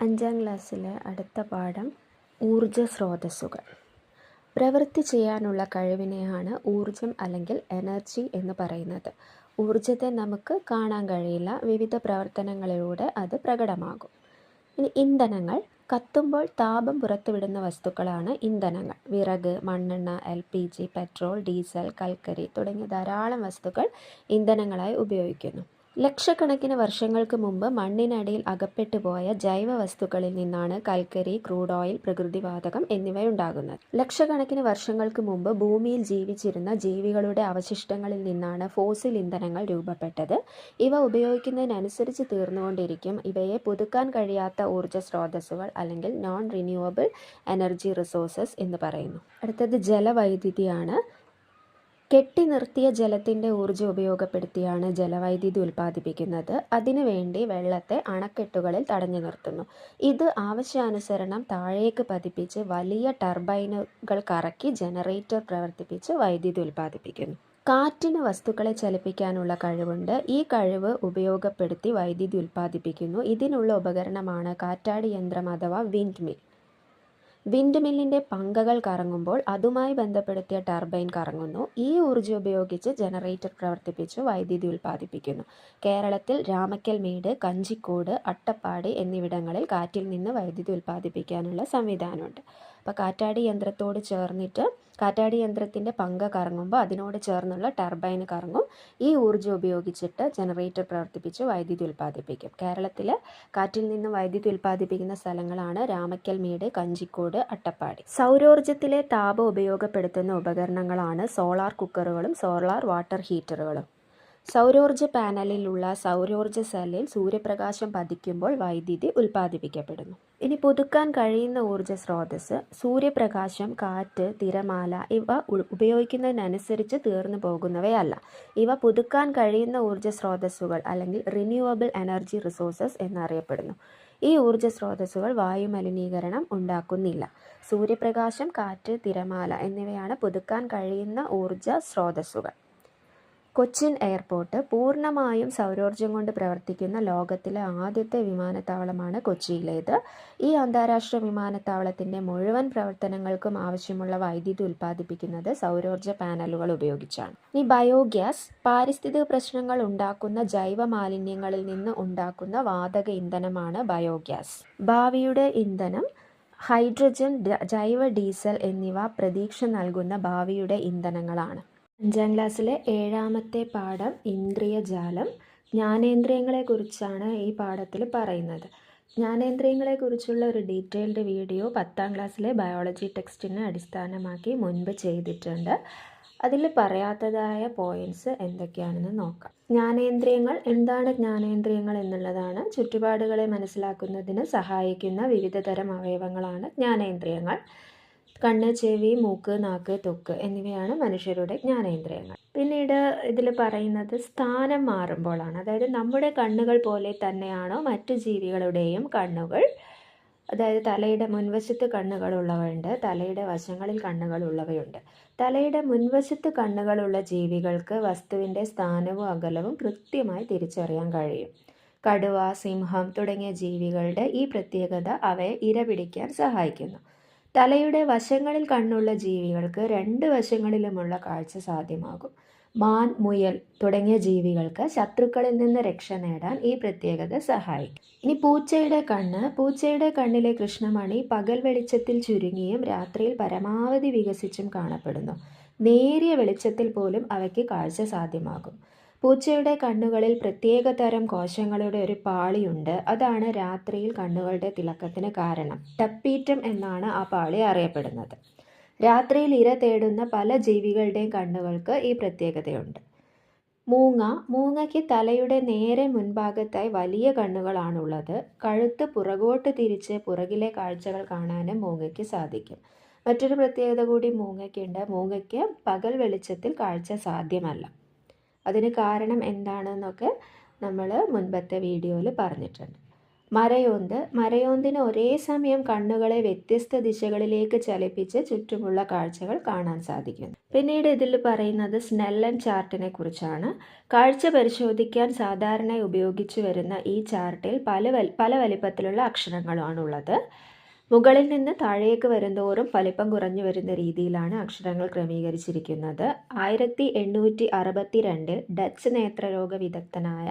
അഞ്ചാം ക്ലാസ്സിലെ അടുത്ത പാഠം ഊർജ സ്രോതസ്സുകൾ. പ്രവൃത്തി ചെയ്യാനുള്ള കഴിവിനെയാണ് ഊർജം അല്ലെങ്കിൽ എനർജി എന്ന് പറയുന്നത്. ഊർജത്തെ നമുക്ക് കാണാൻ കഴിയില്ല വിവിധ പ്രവർത്തനങ്ങളിലൂടെ അത് പ്രകടമാകും. ഇനി ഇന്ധനങ്ങൾ കത്തുമ്പോൾ താപം പുറത്തുവിടുന്ന വസ്തുക്കളാണ് ഇന്ധനങ്ങൾ. വിറക് മണ്ണെണ്ണ L P G petrol diesel കൽക്കരി തുടങ്ങിയ ധാരാളം വസ്തുക്കൾ ഇന്ധനങ്ങളായി ഉപയോഗിക്കുന്നു. ലക്ഷക്കണക്കിന് വർഷങ്ങൾക്ക് മുമ്പ് മണ്ണിനടിയിൽ അകപ്പെട്ടു പോയ ജൈവ വസ്തുക്കളിൽ നിന്നാണ് കൽക്കരി ക്രൂഡ് ഓയിൽ പ്രകൃതിവാതകം എന്നിവയുണ്ടാകുന്നത്. ലക്ഷക്കണക്കിന് വർഷങ്ങൾക്ക് മുമ്പ് ഭൂമിയിൽ ജീവിച്ചിരുന്ന ജീവികളുടെ അവശിഷ്ടങ്ങളിൽ നിന്നാണ് ഫോസിൽ ഇന്ധനങ്ങൾ രൂപപ്പെട്ടത്. ഇവ ഉപയോഗിക്കുന്നതിനനുസരിച്ച് തീർന്നുകൊണ്ടിരിക്കും. ഇവയെ പുതുക്കാൻ കഴിയാത്ത ഊർജ സ്രോതസ്സുകൾ അല്ലെങ്കിൽ നോൺ റിന്യൂവബിൾ എനർജി റിസോഴ്സസ് എന്ന് പറയുന്നു. അടുത്തത് ജലവൈദ്യുതിയാണ്. കെട്ടി നിർത്തിയ ജലത്തിന്റെ ഊർജം ഉപയോഗപ്പെടുത്തിയാണ് ജലവൈദ്യുതി ഉൽപ്പാദിപ്പിക്കുന്നത്. അതിനുവേണ്ടി വെള്ളത്തെ അണക്കെട്ടുകളിൽ തടഞ്ഞു നിർത്തുന്നു. ഇത് ആവശ്യാനുസരണം താഴേക്ക് പതിപ്പിച്ച് വലിയ ടർബൈനുകൾ കറക്കി ജനറേറ്റർ പ്രവർത്തിപ്പിച്ച് വൈദ്യുതി ഉൽപ്പാദിപ്പിക്കുന്നു. കാറ്റിന് വസ്തുക്കളെ ചലിപ്പിക്കാനുള്ള കഴിവുണ്ട്. ഈ കഴിവ് ഉപയോഗപ്പെടുത്തി വൈദ്യുതി ഉൽപ്പാദിപ്പിക്കുന്നു. ഇതിനുള്ള ഉപകരണമാണ് കാറ്റാടി യന്ത്രം അഥവാ വിൻഡ് മിൽ. വിൻഡ് മില്ലിന്റെ പങ്കകൾ കറങ്ങുമ്പോൾ അതുമായി ബന്ധപ്പെടുത്തിയ ടർബൈൻ കറങ്ങുന്നു. ഈ ഊർജം ഉപയോഗിച്ച് ജനറേറ്റർ പ്രവർത്തിപ്പിച്ച് വൈദ്യുതി ഉൽപ്പാദിപ്പിക്കുന്നു. കേരളത്തിൽ രാമക്കൽമേട് കഞ്ചിക്കോട് അട്ടപ്പാടി എന്നിവിടങ്ങളിൽ കാറ്റിൽ നിന്ന് വൈദ്യുതി ഉൽപ്പാദിപ്പിക്കാനുള്ള സംവിധാനമുണ്ട്. അപ്പോൾ കാറ്റാടി യന്ത്രത്തോട് ചേർന്നിട്ട് കാറ്റാടി യന്ത്രത്തിന്റെ പങ്ക് കറങ്ങുമ്പോൾ അതിനോട് ചേർന്നുള്ള ടർബൈൻ കറങ്ങും. ഈ ഊർജം ഉപയോഗിച്ചിട്ട് ജനറേറ്റർ പ്രവർത്തിപ്പിച്ച് വൈദ്യുതി ഉൽപ്പാദിപ്പിക്കും. കേരളത്തിൽ കാറ്റിൽ നിന്ന് വൈദ്യുതി ഉൽപ്പാദിപ്പിക്കുന്ന സ്ഥലങ്ങളാണ് രാമക്കൽ മേട് കഞ്ചിക്കോട് അട്ടപ്പാടി. സൗരോർജത്തിലെ താപം ഉപയോഗപ്പെടുത്തുന്ന ഉപകരണങ്ങളാണ് സോളാർ കുക്കറുകളും സോളാർ വാട്ടർ ഹീറ്ററുകളും. സൗരോർജ പാനലിലുള്ള സൗരോർജ സെല്ലിൽ സൂര്യപ്രകാശം പതിക്കുമ്പോൾ വൈദ്യുതി ഉൽപ്പാദിപ്പിക്കപ്പെടുന്നു. ഇനി പുതുക്കാൻ കഴിയുന്ന ഊർജ സ്രോതസ് സൂര്യപ്രകാശം കാറ്റ് തിരമാല ഇവ ഉപയോഗിക്കുന്നതിനനുസരിച്ച് തീർന്നു പോകുന്നവയല്ല. ഇവ പുതുക്കാൻ കഴിയുന്ന ഊർജ സ്രോതസ്സുകൾ അല്ലെങ്കിൽ റിന്യൂവബിൾ എനർജി റിസോഴ്സസ് എന്നറിയപ്പെടുന്നു. ഈ ഊർജ സ്രോതസ്സുകൾ വായുമലിനീകരണം ഉണ്ടാക്കുന്നില്ല. സൂര്യപ്രകാശം കാറ്റ് തിരമാല എന്നിവയാണ് പുതുക്കാൻ കഴിയുന്ന ഊർജ സ്രോതസ്സുകൾ. കൊച്ചിൻ എയർപോർട്ട് പൂർണമായും സൗരോർജം കൊണ്ട് പ്രവർത്തിക്കുന്ന ലോകത്തിലെ ആദ്യത്തെ വിമാനത്താവളമാണ് കൊച്ചിയിലേത്. ഈ അന്താരാഷ്ട്ര വിമാനത്താവളത്തിന്റെ മുഴുവൻ പ്രവർത്തനങ്ങൾക്കും ആവശ്യമുള്ള വൈദ്യുതി ഉൽപ്പാദിപ്പിക്കുന്നത് സൗരോർജ പാനലുകൾ ഉപയോഗിച്ചാണ്. ഈ ബയോഗ്യാസ് പാരിസ്ഥിതിക പ്രശ്നങ്ങൾ ഉണ്ടാക്കുന്ന ജൈവ മാലിന്യങ്ങളിൽ നിന്ന് ഉണ്ടാക്കുന്ന വാതക ഇന്ധനമാണ് ബയോഗ്യാസ്. ഭാവിയുടെ ഇന്ധനം ഹൈഡ്രജൻ ജൈവ ഡീസൽ എന്നിവ പ്രതീക്ഷ നൽകുന്ന ഭാവിയുടെ ഇന്ധനങ്ങളാണ്. അഞ്ചാം ക്ലാസ്സിലെ ഏഴാമത്തെ പാഠം ഇന്ദ്രിയജാലം. ജ്ഞാനേന്ദ്രിയങ്ങളെക്കുറിച്ചാണ് ഈ പാഠത്തിൽ പറയുന്നത്. ജ്ഞാനേന്ദ്രിയങ്ങളെക്കുറിച്ചുള്ള ഒരു ഡീറ്റെയിൽഡ് വീഡിയോ പത്താം ക്ലാസ്സിലെ ബയോളജി ടെക്സ്റ്റിനെ അടിസ്ഥാനമാക്കി മുൻപ് ചെയ്തിട്ടുണ്ട്. അതിൽ പറയാത്തതായ പോയിന്റ്സ് എന്തൊക്കെയാണെന്ന് നോക്കാം. ജ്ഞാനേന്ദ്രിയങ്ങൾ എന്താണ് ജ്ഞാനേന്ദ്രിയങ്ങൾ എന്നുള്ളതാണ്. ചുറ്റുപാടുകളെ മനസ്സിലാക്കുന്നതിന് സഹായിക്കുന്ന വിവിധതരം അവയവങ്ങളാണ് ജ്ഞാനേന്ദ്രിയങ്ങൾ. കണ്ണ് ചെവി മൂക്ക് നാക്ക് തൊക്ക് എന്നിവയാണ് മനുഷ്യരുടെ ജ്ഞാനേന്ദ്രിയങ്ങൾ. പിന്നീട് ഇതിൽ പറയുന്നത് സ്ഥാനം മാറുമ്പോഴാണ്. അതായത് നമ്മുടെ കണ്ണുകൾ പോലെ തന്നെയാണോ മറ്റു ജീവികളുടെയും കണ്ണുകൾ? അതായത് തലയുടെ മുൻവശത്ത് കണ്ണുകളുള്ളവയുണ്ട് തലയുടെ വശങ്ങളിൽ കണ്ണുകളുള്ളവയുണ്ട് തലയുടെ മുൻവശത്ത് കണ്ണുകളുള്ള ജീവികൾക്ക് വസ്തുവിന്റെ സ്ഥാനവും അകലവും കൃത്യമായി തിരിച്ചറിയാൻ കഴിയും. കടുവ സിംഹം തുടങ്ങിയ ജീവികളുടെ ഈ പ്രത്യേകത അവയെ ഇരപിടിക്കാൻ സഹായിക്കുന്നു. തലയുടെ വശങ്ങളിൽ കണ്ണുള്ള ജീവികൾക്ക് രണ്ട് വശങ്ങളിലുമുള്ള കാഴ്ച സാധ്യമാകും. മാൻ മുയൽ തുടങ്ങിയ ജീവികൾക്ക് ശത്രുക്കളിൽ നിന്ന് രക്ഷ നേടാൻ ഈ പ്രത്യേകത സഹായിക്കും. ഇനി പൂച്ചയുടെ കണ്ണ്. പൂച്ചയുടെ കണ്ണിലെ കൃഷ്ണമണി പകൽ വെളിച്ചത്തിൽ ചുരുങ്ങിയും രാത്രിയിൽ പരമാവധി വികസിച്ചും കാണപ്പെടുന്നു. നേരിയ വെളിച്ചത്തിൽ പോലും അവയ്ക്ക് കാഴ്ച സാധ്യമാകും. പൂച്ചയുടെ കണ്ണുകളിൽ പ്രത്യേക തരം കോശങ്ങളുടെ ഒരു പാളിയുണ്ട്. അതാണ് രാത്രിയിൽ കണ്ണുകളുടെ തിളക്കത്തിന് കാരണം. ടപ്പീറ്റം എന്നാണ് ആ പാളി അറിയപ്പെടുന്നത്. രാത്രിയിൽ ഇര തേടുന്ന പല ജീവികളുടെയും കണ്ണുകൾക്ക് ഈ പ്രത്യേകതയുണ്ട്. മൂങ്ങ മൂങ്ങയ്ക്ക് തലയുടെ നേരെ മുൻഭാഗത്തായി വലിയ കണ്ണുകളാണുള്ളത്. കഴുത്ത് പുറകോട്ട് തിരിച്ച് പുറകിലെ കാഴ്ചകൾ കാണാനും മൂങ്ങയ്ക്ക് സാധിക്കും. മറ്റൊരു പ്രത്യേകത കൂടി മൂങ്ങയ്ക്കുണ്ട്. മൂങ്ങയ്ക്ക് പകൽ വെളിച്ചത്തിൽ കാഴ്ച സാധ്യമല്ല. അതിന് കാരണം എന്താണെന്നൊക്കെ നമ്മൾ മുൻപത്തെ വീഡിയോയിൽ പറഞ്ഞിട്ടുണ്ട്. മരയോന്ത് മരയോന്തിന് ഒരേ സമയം കണ്ണുകളെ വ്യത്യസ്ത ദിശകളിലേക്ക് ചലിപ്പിച്ച് ചുറ്റുമുള്ള കാഴ്ചകൾ കാണാൻ സാധിക്കുന്നു. പിന്നീട് ഇതിൽ പറയുന്നത് സ്നെല്ലൻ ചാർട്ടിനെ കുറിച്ചാണ്. കാഴ്ച പരിശോധിക്കാൻ സാധാരണയായി ഉപയോഗിച്ചു വരുന്ന ഈ ചാർട്ടിൽ പല പല വലിപ്പത്തിലുള്ള അക്ഷരങ്ങളാണുള്ളത്. മുകളിൽ നിന്ന് താഴേക്ക് വരുന്തോറും വലിപ്പം കുറഞ്ഞു വരുന്ന രീതിയിലാണ് അക്ഷരങ്ങൾ ക്രമീകരിച്ചിരിക്കുന്നത്. ആയിരത്തി എണ്ണൂറ്റി അറുപത്തി രണ്ടിൽ ഡച്ച് നേത്രരോഗ വിദഗ്ധനായ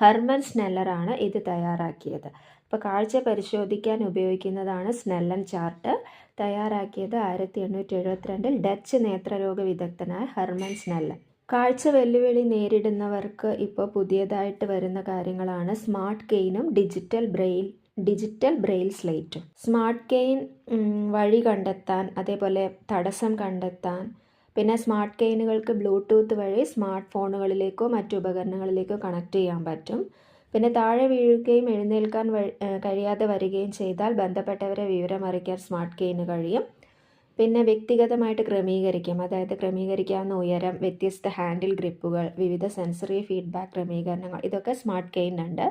ഹെർമൻ സ്നെല്ലറാണ് ഇത് തയ്യാറാക്കിയത്. അപ്പോൾ കാഴ്ച പരിശോധിക്കാൻ ഉപയോഗിക്കുന്നതാണ് സ്നെല്ലൻ ചാർട്ട്. തയ്യാറാക്കിയത് ആയിരത്തി എണ്ണൂറ്റി എഴുപത്തിരണ്ടിൽ ഡച്ച് നേത്രരോഗ വിദഗ്ധനായ ഹെർമൻ സ്നെല്ലൻ. കാഴ്ച വെല്ലുവിളി നേരിടുന്നവർക്ക് ഇപ്പോൾ പുതിയതായിട്ട് വരുന്ന കാര്യങ്ങളാണ് സ്മാർട്ട് കെയിനും ഡിജിറ്റൽ ബ്രെയിൽ ഡിജിറ്റൽ ബ്രെയിൽ സ്ലേറ്റും. സ്മാർട്ട് കെയിൻ വഴി കണ്ടെത്താൻ അതേപോലെ തടസ്സം കണ്ടെത്താൻ പിന്നെ സ്മാർട്ട് കെയിനുകൾക്ക് ബ്ലൂടൂത്ത് വഴി സ്മാർട്ട് ഫോണുകളിലേക്കോ മറ്റു ഉപകരണങ്ങളിലേക്കോ കണക്ട് ചെയ്യാൻ പറ്റും. പിന്നെ താഴെ വീഴുകയും എഴുന്നേൽക്കാൻ കഴിയാതെ വരികയും ചെയ്താൽ ബന്ധപ്പെട്ടവരെ വിവരം അറിയിക്കാൻ സ്മാർട്ട് കെയിന് കഴിയും. പിന്നെ വ്യക്തിഗതമായിട്ട് ക്രമീകരിക്കും. അതായത് ക്രമീകരിക്കാവുന്ന ഉയരം വ്യത്യസ്ത ഹാൻഡിൽ ഗ്രിപ്പുകൾ വിവിധ സെൻസറി ഫീഡ്ബാക്ക് ക്രമീകരണങ്ങൾ ഇതൊക്കെ സ്മാർട്ട് കെയിനുണ്ട്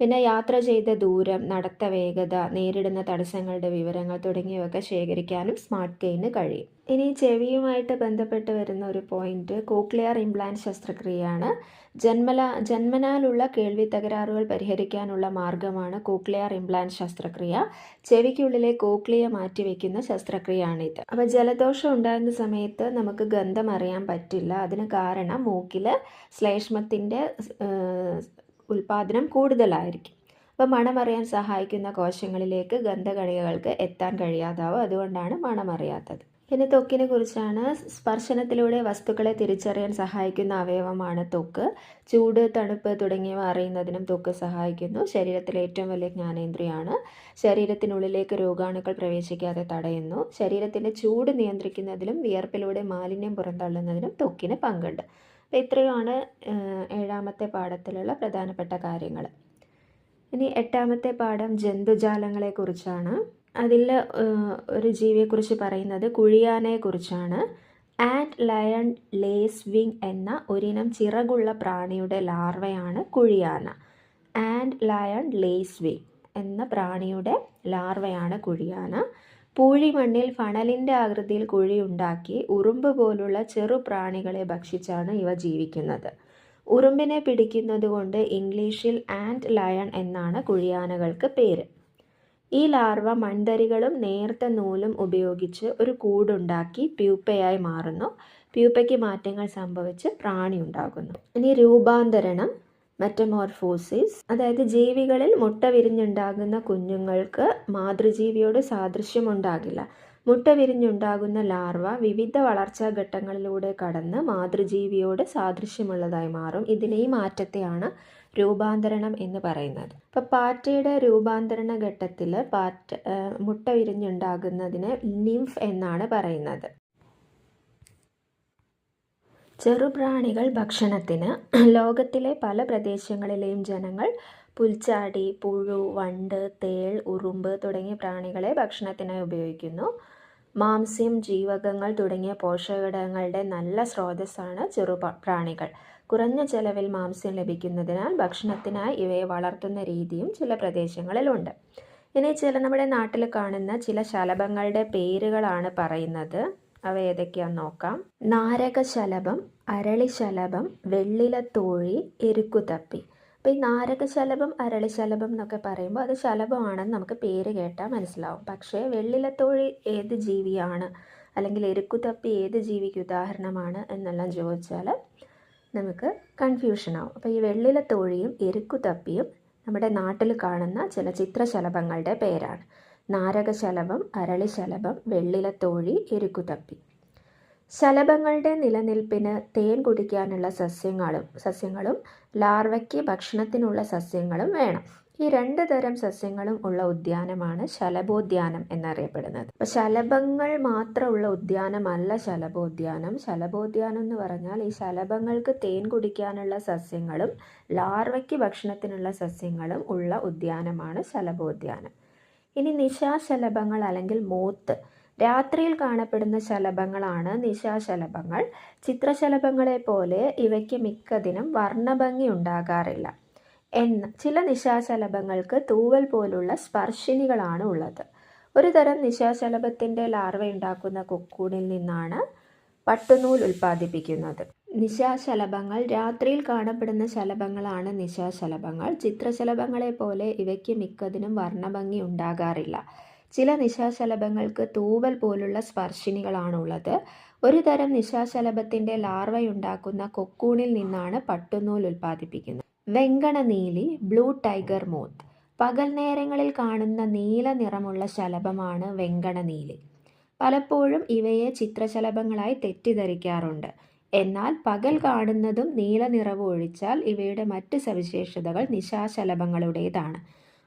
പിന്നെ യാത്ര ചെയ്ത ദൂരം നടത്ത വേഗത നേരിടുന്ന തടസ്സങ്ങളുടെ വിവരങ്ങൾ തുടങ്ങിയവയൊക്കെ ശേഖരിക്കാനും സ്മാർട്ട് കെയിന് കഴിയും. ഇനി ചെവിയുമായിട്ട് ബന്ധപ്പെട്ട് വരുന്ന ഒരു പോയിന്റ് കോക്ലിയർ ഇംപ്ലാന്റ് ശസ്ത്രക്രിയയാണ്. ജന്മല ജന്മനാലുള്ള കേൾവി തകരാറുകൾ പരിഹരിക്കാനുള്ള മാർഗമാണ് കോക്ലിയർ ഇംപ്ലാന്റ് ശസ്ത്രക്രിയ. ചെവിക്കുള്ളിലെ കോക്ലിയ മാറ്റിവെക്കുന്ന ശസ്ത്രക്രിയയാണിത്. അപ്പോൾ ജലദോഷം ഉണ്ടാകുന്ന സമയത്ത് നമുക്ക് ഗന്ധം അറിയാൻ പറ്റില്ല. അതിന് കാരണം മൂക്കിൽ ശ്ലേഷ്മത്തിന്റെ ഉൽപാദനം കൂടുതലായിരിക്കും. അപ്പോൾ മണമറിയാൻ സഹായിക്കുന്ന കോശങ്ങളിലേക്ക് ഗന്ധകണികകൾക്ക് എത്താൻ കഴിയാതാവും. അതുകൊണ്ടാണ് മണമറിയാത്തത് പിന്നെ ത്വക്കിനെ കുറിച്ചാണ്. സ്പർശനത്തിലൂടെ വസ്തുക്കളെ തിരിച്ചറിയാൻ സഹായിക്കുന്ന അവയവമാണ് തൊക്ക്. ചൂട് തണുപ്പ് തുടങ്ങിയവ അറിയുന്നതിനും തൊക്ക് സഹായിക്കുന്നു. ശരീരത്തിലെ ഏറ്റവും വലിയ ജ്ഞാനേന്ദ്രിയാണ്. ശരീരത്തിനുള്ളിലേക്ക് രോഗാണുക്കൾ പ്രവേശിക്കാതെ തടയുന്നു. ശരീരത്തിന്റെ ചൂട് നിയന്ത്രിക്കുന്നതിലും വിയർപ്പിലൂടെ മാലിന്യം പുറന്തള്ളുന്നതിനും തൊക്കിന് പങ്കുണ്ട്. അപ്പോൾ ഇത്രയുമാണ് ഏഴാമത്തെ പാഠത്തിലുള്ള പ്രധാനപ്പെട്ട കാര്യങ്ങൾ ഇനി എട്ടാമത്തെ പാഠം ജന്തുജാലങ്ങളെക്കുറിച്ചാണ്. അതിൽ ഒരു ജീവിയെക്കുറിച്ച് പറയുന്നത് കുഴിയാനയെക്കുറിച്ചാണ് ആൻഡ് ലയൺ ലേസ് വിങ് എന്ന ഒരിനം ചിറകുള്ള പ്രാണിയുടെ ലാർവയാണ് കുഴിയാന. ആൻഡ് ലയൺ ലേസ് വിങ് എന്ന പ്രാണിയുടെ ലാർവയാണ് കുഴിയാന. പൂഴിമണ്ണിൽ ഫണലിന്റെ ആകൃതിയിൽ കുഴിയുണ്ടാക്കി ഉറുമ്പ് പോലുള്ള ചെറു പ്രാണികളെ ഭക്ഷിച്ചാണ് ഇവ ജീവിക്കുന്നത്. ഉറുമ്പിനെ പിടിക്കുന്നത് കൊണ്ട് ഇംഗ്ലീഷിൽ ആൻഡ് ലയൺ എന്നാണ് കുഴിയാനകൾക്ക് പേര്. ഈ ലാർവ മൺതരികളും നേർത്ത നൂലും ഉപയോഗിച്ച് ഒരു കൂടുണ്ടാക്കി പ്യൂപ്പയായി മാറുന്നു. പ്യൂപ്പയ്ക്ക് മാറ്റങ്ങൾ സംഭവിച്ച് പ്രാണി ഉണ്ടാകുന്നു. ഇനി രൂപാന്തരണം. മെറ്റമോർഫോസിസ് അതായത് ജീവികളിൽ മുട്ട വിരിഞ്ഞുണ്ടാകുന്ന കുഞ്ഞുങ്ങൾക്ക് മാതൃജീവിയോട് സാദൃശ്യം ഉണ്ടാകില്ല മുട്ട വിരിഞ്ഞുണ്ടാകുന്ന ലാർവ വിവിധ വളർച്ചാ ഘട്ടങ്ങളിലൂടെ കടന്ന് മാതൃജീവിയോട് സാദൃശ്യമുള്ളതായി മാറും. ഇതിനെ ഈ മാറ്റത്തെയാണ് രൂപാന്തരണം എന്ന് പറയുന്നത്. അപ്പോൾ പാറ്റയുടെ രൂപാന്തരണ ഘട്ടത്തിൽ പാറ്റ മുട്ട വിരിഞ്ഞുണ്ടാകുന്നതിനെ നിംഫ് എന്നാണ് പറയുന്നത്. ചെറുപ്രാണികൾ ഭക്ഷണത്തിന് ലോകത്തിലെ പല പ്രദേശങ്ങളിലെയും ജനങ്ങൾ പുൽച്ചാടി പുഴു വണ്ട് തേൾ ഉറുമ്പ് തുടങ്ങിയ പ്രാണികളെ ഭക്ഷണത്തിനായി ഉപയോഗിക്കുന്നു. മാംസ്യം ജീവകങ്ങൾ തുടങ്ങിയ പോഷകഘടകങ്ങളുടെ നല്ല സ്രോതസ്സാണ് ചെറു പ്രാണികൾ കുറഞ്ഞ ചെലവിൽ മാംസ്യം ലഭിക്കുന്നതിനാൽ ഭക്ഷണത്തിനായി ഇവയെ വളർത്തുന്ന രീതിയും ചില പ്രദേശങ്ങളിലുണ്ട് ഇനി ചില നമ്മുടെ നാട്ടിൽ കാണുന്ന ചില ശലഭങ്ങളുടെ പേരുകളാണ് പറയുന്നത്. അവ ഏതൊക്കെയാന്ന് നോക്കാം. നാരകശലഭം അരളിശലഭം വെള്ളിലത്തോഴി എരുക്കുതപ്പി. അപ്പോൾ ഈ നാരകശലഭം അരളിശലഭം എന്നൊക്കെ പറയുമ്പോൾ അത് ശലഭമാണെന്ന് നമുക്ക് പേര് കേട്ടാൽ മനസ്സിലാവും. പക്ഷേ വെള്ളിലത്തോഴി ഏത് ജീവിയാണ്? അല്ലെങ്കിൽ എരുക്കുതപ്പി ഏത് ജീവിക്ക് ഉദാഹരണമാണ് എന്നെല്ലാം ചോദിച്ചാൽ നമുക്ക് കൺഫ്യൂഷൻ ആവും. അപ്പോൾ ഈ വെള്ളിലത്തോഴിയും എരുക്കുതപ്പിയും നമ്മുടെ നാട്ടിൽ കാണുന്ന ചില ചിത്രശലഭങ്ങളുടെ പേരാണ്. നാരകശലഭം അരളിശലഭം വെള്ളിലത്തോഴി എരുക്കുതപ്പി ശലഭങ്ങളുടെ നിലനിൽപ്പിന് തേൻ കുടിക്കാനുള്ള സസ്യങ്ങളും സസ്യങ്ങളും ലാർവയ്ക്ക് ഭക്ഷണത്തിനുള്ള സസ്യങ്ങളും വേണം. ഈ രണ്ട് തരം സസ്യങ്ങളും ഉള്ള ഉദ്യാനമാണ് ശലഭോദ്യാനം എന്നറിയപ്പെടുന്നത്. അപ്പോൾ ശലഭങ്ങൾ മാത്രമുള്ള ഉദ്യാനമല്ല ശലഭോദ്യാനം. ശലഭോദ്യാനം എന്ന് പറഞ്ഞാൽ ഈ ശലഭങ്ങൾക്ക് തേൻ കുടിക്കാനുള്ള സസ്യങ്ങളും ലാർവയ്ക്ക് ഭക്ഷണത്തിനുള്ള സസ്യങ്ങളും ഉള്ള ഉദ്യാനമാണ് ശലഭോദ്യാനം. ഇനി നിശാശലഭങ്ങൾ അല്ലെങ്കിൽ മൂത്ത്. രാത്രിയിൽ കാണപ്പെടുന്ന ശലഭങ്ങളാണ് നിശാശലഭങ്ങൾ. ചിത്രശലഭങ്ങളെ പോലെ ഇവയ്ക്ക് മിക്കതിനും വർണഭംഗി ഉണ്ടാകാറില്ല. എന്ന് ചില നിശാശലഭങ്ങൾക്ക് തൂവൽ പോലുള്ള സ്പർശിനികളാണ് ഉള്ളത്. ഒരു തരം നിശാശലഭത്തിന്റെ ലാർവ ഉണ്ടാക്കുന്ന കൊക്കൂണിൽ നിന്നാണ് പട്ടുനൂൽ ഉൽപ്പാദിപ്പിക്കുന്നത്. നിശാശലഭങ്ങൾ. രാത്രിയിൽ കാണപ്പെടുന്ന ശലഭങ്ങളാണ് നിശാശലഭങ്ങൾ. ചിത്രശലഭങ്ങളെ പോലെ ഇവയ്ക്ക് മിക്കതിനും വർണഭംഗി ഉണ്ടാകാറില്ല. ചില നിശാശലഭങ്ങൾക്ക് തൂവൽ പോലുള്ള സ്പർശിനികളാണുള്ളത്. ഒരു തരം നിശാശലഭത്തിന്റെ ലാർവയുണ്ടാക്കുന്ന കൊക്കൂണിൽ നിന്നാണ് പട്ടുനൂൽ ഉൽപ്പാദിപ്പിക്കുന്നത്. വെങ്കണനീലി ബ്ലൂ ടൈഗർ മോത്ത്. പകൽ നേരങ്ങളിൽ കാണുന്ന നീല നിറമുള്ള ശലഭമാണ് വെങ്കണനീലി പലപ്പോഴും ഇവയെ ചിത്രശലഭങ്ങളായി തെറ്റിദ്ധരിക്കാറുണ്ട്. എന്നാൽ പകൽ കാണുന്നതും നീല നിറവും ഒഴിച്ചാൽ ഇവയുടെ മറ്റ് സവിശേഷതകൾ നിശാശലഭങ്ങളുടേതാണ്.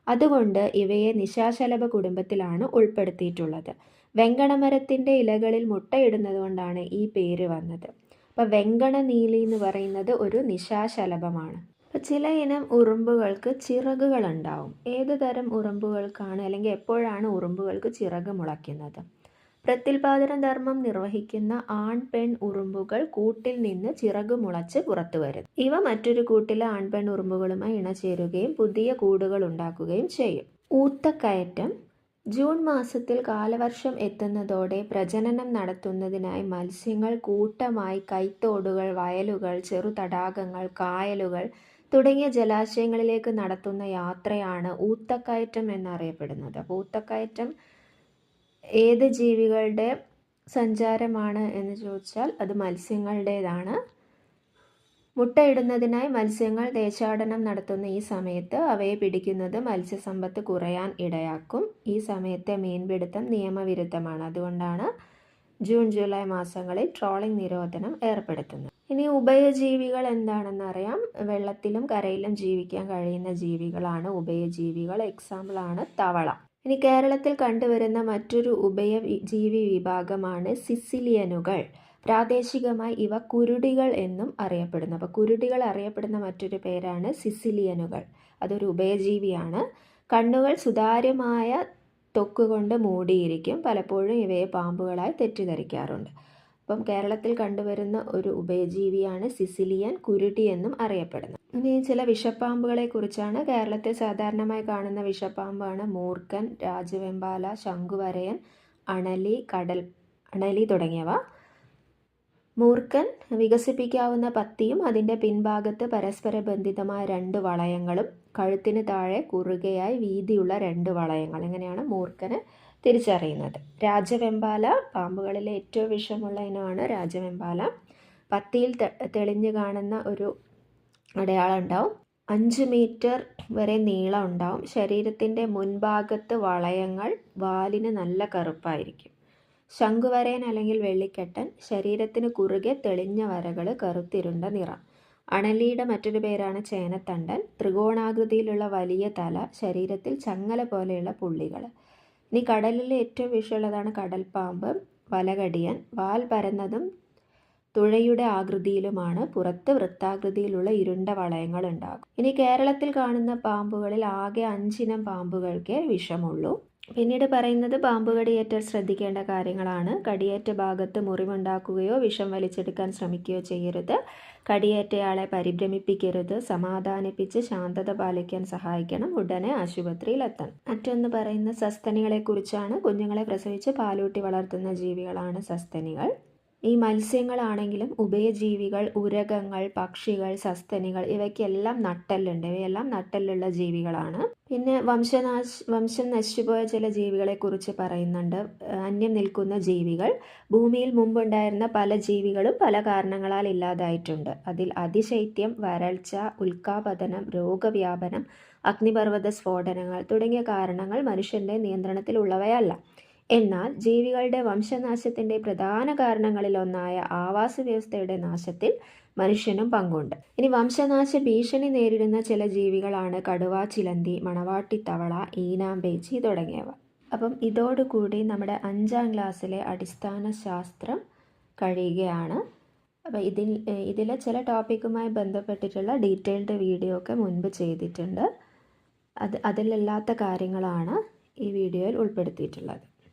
അതുകൊണ്ട് ഇവയെ നിശാശലഭ കുടുംബത്തിലാണ് ഉൾപ്പെടുത്തിയിട്ടുള്ളത്. വെങ്കണമരത്തിന്റെ ഇലകളിൽ മുട്ടയിടുന്നതുകൊണ്ടാണ് ഈ പേര് വന്നത്. അപ്പോൾ വെങ്കണ നീലി എന്ന് പറയുന്നത് ഒരു നിശാശലഭമാണ്. അപ്പോൾ ചില ഇനം ഉറുമ്പുകൾക്ക് ചിറകുകളുണ്ടാവും. ഏത് തരം ഉറുമ്പുകൾക്കാണ് അല്ലെങ്കിൽ എപ്പോഴാണ് ഉറുമ്പുകൾക്ക് ചിറക് മുളയ്ക്കുന്നത്? പ്രത്യുൽപാദന ധർമ്മം നിർവഹിക്കുന്ന ആൺ പെൺ ഉറുമ്പുകൾ കൂട്ടിൽ നിന്ന് ചിറകു മുളച്ച് പുറത്തു വരും ഇവ മറ്റൊരു കൂട്ടിലെ ആൺ പെൺ ഉറുമ്പുകളുമായി ഇണചേരുകയും പുതിയ കൂടുകൾ ഉണ്ടാക്കുകയും ചെയ്യും. ഊത്തക്കയറ്റം. ജൂൺ മാസത്തിൽ കാലവർഷം എത്തുന്നതോടെ പ്രജനനം നടത്തുന്നതിനായി മത്സ്യങ്ങൾ കൂട്ടമായി കൈത്തോടുകൾ വയലുകൾ ചെറുതടാകങ്ങൾ കായലുകൾ തുടങ്ങിയ ജലാശയങ്ങളിലേക്ക് നടത്തുന്ന യാത്രയാണ് ഊത്തക്കയറ്റം എന്നറിയപ്പെടുന്നത്. അപ്പോൾ ഊത്തക്കയറ്റം ഏത് ജീവികളുടെ സഞ്ചാരമാണ് എന്ന് ചോദിച്ചാൽ അത് മത്സ്യങ്ങളുടേതാണ്. മുട്ടയിടുന്നതിനായി മത്സ്യങ്ങൾ ദേശാടനം നടത്തുന്ന ഈ സമയത്ത് അവയെ പിടിക്കുന്നത് മത്സ്യസമ്പത്ത് കുറയാൻ ഇടയാക്കും. ഈ സമയത്തെ മീൻപിടുത്തം നിയമവിരുദ്ധമാണ്. അതുകൊണ്ടാണ് ജൂൺ ജൂലൈ മാസങ്ങളിൽ ട്രോളിംഗ് നിരോധനം ഏർപ്പെടുത്തുന്നത്. ഇനി ഉഭയജീവികൾ എന്താണെന്ന് അറിയാം. വെള്ളത്തിലും കരയിലും ജീവിക്കാൻ കഴിയുന്ന ജീവികളാണ് ഉഭയജീവികൾ. എക്സാമ്പിളാണ് തവള. ഇനി കേരളത്തിൽ കണ്ടുവരുന്ന മറ്റൊരു ഉഭയ ജീവി വിഭാഗമാണ് സിസിലിയനുകൾ. പ്രാദേശികമായി ഇവ കുരുടികൾ എന്നും അറിയപ്പെടുന്നു. അപ്പോൾ കുരുടികൾ അറിയപ്പെടുന്ന മറ്റൊരു പേരാണ് സിസിലിയനുകൾ. അതൊരു ഉഭയജീവിയാണ്. കണ്ണുകൾ സുതാര്യമായ തൊക്കുകൊണ്ട് മൂടിയിരിക്കും. പലപ്പോഴും ഇവയെ പാമ്പുകളായി തെറ്റിദ്ധരിക്കാറുണ്ട്. അപ്പം കേരളത്തിൽ കണ്ടുവരുന്ന ഒരു ഉഭയജീവിയാണ് സിസിലിയൻ കുരുടി എന്നും അറിയപ്പെടുന്നത്. ഇനി ചില വിഷപ്പാമ്പുകളെ കുറിച്ചാണ് കേരളത്തിൽ സാധാരണമായി കാണുന്ന വിഷപ്പാമ്പാണ് മൂർഖൻ രാജവെമ്പാല ശംഖുവരയൻ അണലി കടൽ അണലി തുടങ്ങിയവ. മൂർഖൻ വികസിപ്പിക്കാവുന്ന പത്തിയും അതിന്റെ പിൻഭാഗത്ത് പരസ്പര ബന്ധിതമായ രണ്ട് വളയങ്ങളും കഴുത്തിന് താഴെ കുറുകയായി വീതിയുള്ള രണ്ട് വളയങ്ങൾ. എങ്ങനെയാണ്? മൂർഖനെ തിരിച്ചറിയുന്നത്. രാജവെമ്പാല പാമ്പുകളിലെ ഏറ്റവും വിഷമുള്ള ഇനമാണ് രാജവെമ്പാല. പത്തിയിൽ തെളിഞ്ഞു കാണുന്ന ഒരു അടയാളം ഉണ്ടാവും. അഞ്ച് മീറ്റർ വരെ നീളം ഉണ്ടാവും. ശരീരത്തിന്റെ മുൻഭാഗത്ത് വളയങ്ങൾ വാലിന് നല്ല കറുപ്പായിരിക്കും. ശംഖുവരയൻ അല്ലെങ്കിൽ വെള്ളിക്കെട്ടൻ ശരീരത്തിന് കുറുകെ തെളിഞ്ഞ വരകൾ കറുത്തിരുണ്ട നിറം. അണലിയുടെ മറ്റൊരു പേരാണ് ചേനത്തണ്ടൻ. ത്രികോണാകൃതിയിലുള്ള വലിയ തല ശരീരത്തിൽ ചങ്ങല പോലെയുള്ള പുള്ളികൾ ഇനി കടലിലെ ഏറ്റവും വിഷമുള്ളതാണ് കടൽപ്പാമ്പ് വലകടിയൻ വാൽ പരന്നതും തുഴയുടെ ആകൃതിയിലുമാണ്. പുറത്ത് വൃത്താകൃതിയിലുള്ള ഇരുണ്ട വളയങ്ങൾ ഉണ്ടാകും ഇനി കേരളത്തിൽ കാണുന്ന പാമ്പുകളിൽ ആകെ അഞ്ചിനം പാമ്പുകൾക്കേ വിഷമുള്ളൂ പിന്നീട് പറയുന്നത് പാമ്പ് കടിയേറ്റാൽ ശ്രദ്ധിക്കേണ്ട കാര്യങ്ങളാണ്. കടിയേറ്റ ഭാഗത്ത് മുറിവുണ്ടാക്കുകയോ വിഷം വലിച്ചെടുക്കാൻ ശ്രമിക്കുകയോ ചെയ്യരുത്. കടിയേറ്റയാളെ പരിഭ്രമിപ്പിക്കരുത്. സമാധാനിപ്പിച്ച് ശാന്തത പാലിക്കാൻ സഹായിക്കണം. ഉടനെ ആശുപത്രിയിൽ എത്തണം മറ്റൊന്ന് പറയുന്ന സസ്തനികളെക്കുറിച്ചാണ്. കുഞ്ഞുങ്ങളെ പ്രസവിച്ച് പാലൂട്ടി വളർത്തുന്ന ജീവികളാണ് സസ്തനികൾ. ഈ മത്സ്യങ്ങളാണെങ്കിലും ഉഭയജീവികൾ ഉരകങ്ങൾ പക്ഷികൾ സസ്തനികൾ ഇവയ്ക്കെല്ലാം നട്ടെല്ലുണ്ട്. ഇവയെല്ലാം നട്ടെല്ലുള്ള ജീവികളാണ്. പിന്നെ വംശനാശ വംശം നശിച്ചുപോയ ചില ജീവികളെക്കുറിച്ച് പറയുന്നുണ്ട്. അന്യം നിൽക്കുന്ന ജീവികൾ. ഭൂമിയിൽ മുമ്പുണ്ടായിരുന്ന പല ജീവികളും പല കാരണങ്ങളാൽ ഇല്ലാതായിട്ടുണ്ട്. അതിൽ അതിശൈത്യം വരൾച്ച ഉൽക്കാപതനം രോഗവ്യാപനം അഗ്നിപർവത സ്ഫോടനങ്ങൾ തുടങ്ങിയ കാരണങ്ങൾ മനുഷ്യന്റെ നിയന്ത്രണത്തിലുള്ളവയല്ല. എന്നാൽ ജീവികളുടെ വംശനാശത്തിന്റെ പ്രധാന കാരണങ്ങളിലൊന്നായ ആവാസ വ്യവസ്ഥയുടെ നാശത്തിൽ മനുഷ്യനും പങ്കുണ്ട്. ഇനി വംശനാശ ഭീഷണി നേരിടുന്ന ചില ജീവികളാണ് കടുവ ചിലന്തി മണവാട്ടിത്തവള ഈനാമ്പേച്ചി തുടങ്ങിയവ. അപ്പം ഇതോടുകൂടി നമ്മുടെ അഞ്ചാം ക്ലാസ്സിലെ അടിസ്ഥാന ശാസ്ത്രം കഴിയുകയാണ്. അപ്പോൾ ഇതിൽ ഇതിലെ ചില ടോപ്പിക്കുമായി ബന്ധപ്പെട്ടിട്ടുള്ള ഡീറ്റെയിൽഡ് വീഡിയോ ഒക്കെ മുൻപ് ചെയ്തിട്ടുണ്ട്. അത് അതിലല്ലാത്ത കാര്യങ്ങളാണ് ഈ വീഡിയോയിൽ ഉൾപ്പെടുത്തിയിട്ടുള്ളത്.